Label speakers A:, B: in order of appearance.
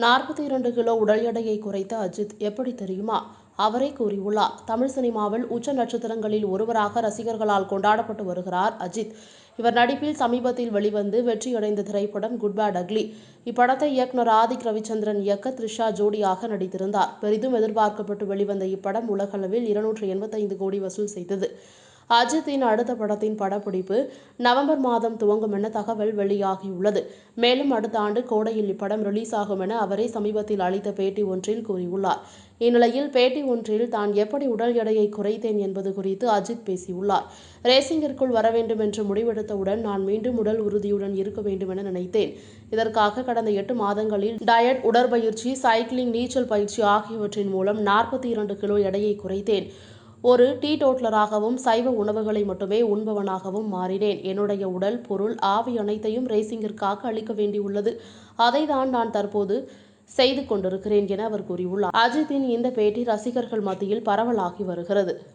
A: நாற்பத்தி இரண்டு கிலோ உடல் எடையை குறைத்த அஜித் எப்படி தெரியுமா? அவரே கூறியுள்ளார் தமிழ் சினிமாவில் உச்ச நட்சத்திரங்களில் ஒருவராக ரசிகர்களால் கொண்டாடப்பட்டு வருகிறார் அஜித். இவர் நடிப்பில் சமீபத்தில் வெளிவந்து வெற்றியடைந்த திரைப்படம் குட் பேட் அக்லி இப்படத்தை இயக்குனர் ஆதிக் ரவிச்சந்திரன் இயக்க த்ரிஷா ஜோடியாக நடித்திருந்தார். பெரிதும் எதிர்பார்க்கப்பட்டு வெளிவந்த இப்படம் உலகளவில் இருநூற்று எண்பத்தைந்து கோடி வசூல் செய்தது. அஜித்தின் அடுத்த படத்தின் படப்பிடிப்பு நவம்பர் மாதம் துவங்கும் என தகவல் வெளியாகியுள்ளது. மேலும் அடுத்த ஆண்டு கோடையில் இப்படம் ரிலீஸ் ஆகும் என அவரே சமீபத்தில் அளித்த பேட்டி ஒன்றில் கூறியுள்ளார். இந்நிலையில் பேட்டி ஒன்றில் தான் எப்படி உடல் எடையை குறைத்தேன் என்பது குறித்து அஜித் பேசியுள்ளார். ரேசிங்கிற்குள் வர வேண்டும் என்று முடிவெடுத்தவுடன் நான் மீண்டும் உடல் உறுதியுடன் இருக்க வேண்டும் என நினைத்தேன். இதற்காக கடந்த எட்டு மாதங்களில் டயட் உடற்பயிற்சி சைக்கிளிங் நீச்சல் பயிற்சி ஆகியவற்றின் மூலம் நாற்பத்தி இரண்டு கிலோ எடையை குறைத்தேன். ஒரு டீடோட்லராகவும் சைவ உணவுகளை மட்டுமே உண்பவனாகவும் மாறினேன். என்னுடைய உடல் பொருள் ஆவி அனைத்தையும் ரேசிங்கிற்காக அளிக்க வேண்டியுள்ளது. அதைதான் நான் தற்போது செய்து கொண்டிருக்கிறேன் என அவர் கூறியுள்ளார். அஜித்தின் இந்த பேட்டி ரசிகர்கள் மத்தியில் பரவலாகி வருகிறது.